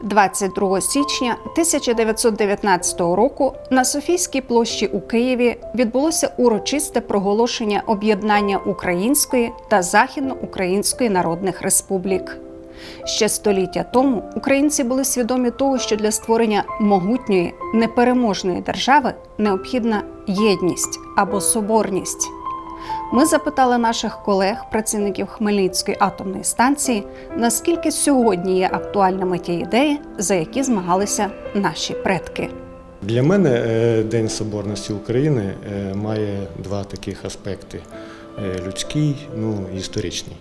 22 січня 1919 року на Софійській площі у Києві відбулося урочисте проголошення об'єднання Української та Західноукраїнської народних республік. Ще століття тому українці були свідомі того, що для створення могутньої непереможної держави необхідна єдність або соборність. Ми запитали наших колег, працівників Хмельницької атомної станції, наскільки сьогодні є актуальними ті ідеї, за які змагалися наші предки. Для мене е, День Соборності України е, має два таких аспекти: Е, людський, ну історичний.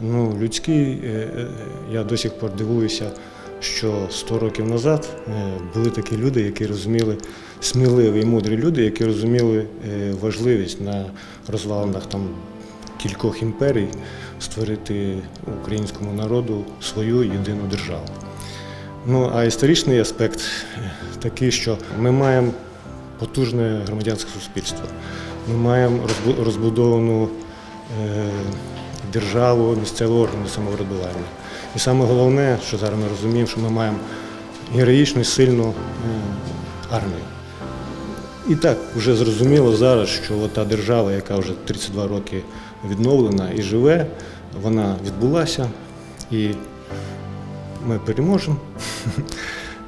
Ну, людський, я до сих пор дивуюся, що 100 років назад е, були такі люди, які розуміли, сміливі і мудрі люди, які розуміли е, важливість на розвалинах там кількох імперій створити українському народу свою єдину державу. Ну, а історичний аспект е, такий, що ми маємо потужне громадянське суспільство. Ми маємо розбудовану державу, місцеві органи самоврядування. І саме головне, що зараз ми розуміємо, що ми маємо героїчну сильну е, армію. І так вже зрозуміло зараз, що та держава, яка вже 32 роки відновлена і живе, вона відбулася. І ми переможемо.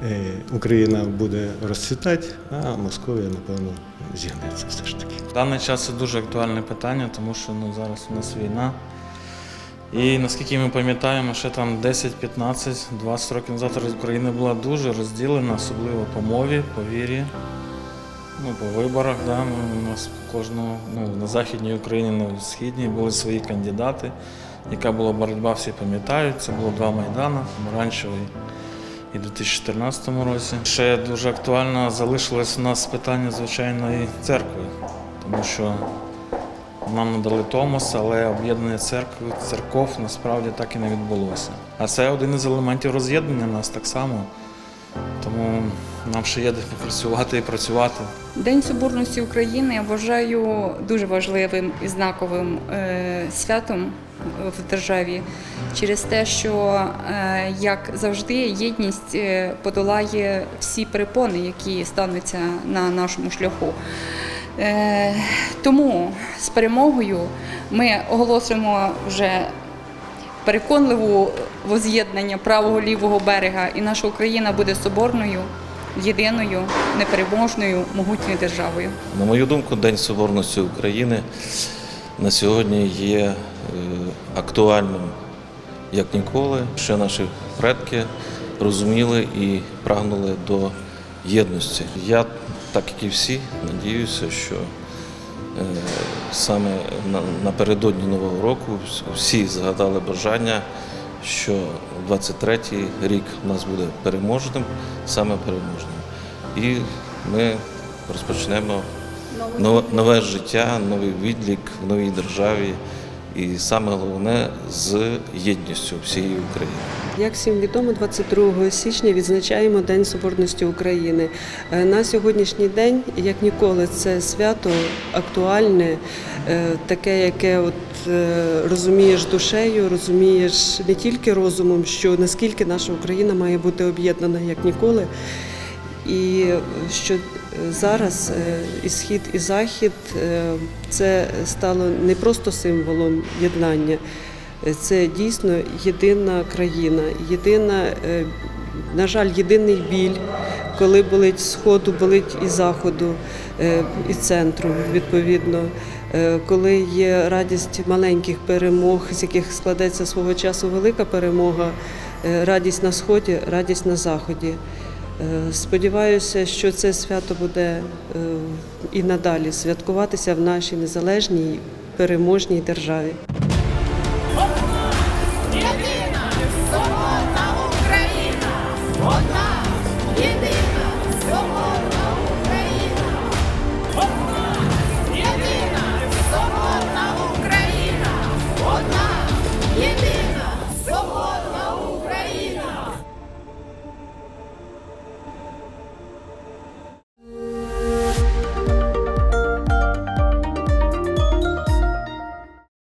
Е, Україна буде розцвітати, а Московія, напевно, зігнеться все ж таки. В даний час це дуже актуальне питання, тому що ну, зараз у нас війна. І наскільки ми пам'ятаємо, ще там 10, 15, 20 років назад Україна була дуже розділена, особливо по мові, по вірі, ну, по виборах. Да. Ми, у нас кожного ну, на Західній Україні, на Східній були свої кандидати. Яка була боротьба, всі пам'ятають. Це було два майдани, помаранчевий і в 2014 році. Ще дуже актуально залишилось у нас питання звичайної церкви, тому що нам надали Томос, але об'єднання церкви, церков насправді так і не відбулося. А це один із елементів роз'єднання нас так само. Тому нам ще є де працювати і працювати. День Соборності України я вважаю дуже важливим і знаковим е, святом в державі через те, що е, як завжди єдність е, подолає всі перепони, які стануться на нашому шляху. Е, Тому з перемогою ми оголосимо вже переконливу воз'єднання правого лівого берега, і наша Україна буде соборною, єдиною, непереможною, могутньою державою. На мою думку, День Соборності України на сьогодні є е, актуальним як ніколи. Ще наші предки розуміли і прагнули до єдності. Я, так як і всі, надіюся, що е, саме напередодні Нового року всі згадали бажання, що 23-й рік у нас буде переможним, саме переможним. І ми розпочнемо нове, нове життя, новий відлік в новій державі. І саме головне з єдністю всієї України. Як всім відомо, 22 січня відзначаємо День Соборності України. Е, На сьогоднішній день, як ніколи, це свято актуальне, е, таке, яке от е, розумієш душею, розумієш не тільки розумом, що наскільки наша Україна має бути об'єднана як ніколи. І що зараз е, і схід, і захід е, це стало не просто символом єднання, е, це дійсно єдина країна, єдина, на жаль, єдиний біль, коли болить сходу, болить і заходу, і центру, відповідно. Коли є радість маленьких перемог, з яких складеться свого часу велика перемога, радість на сході, радість на заході. Е, сподіваюся, що це свято буде е, і надалі святкуватися в нашій незалежній переможній державі.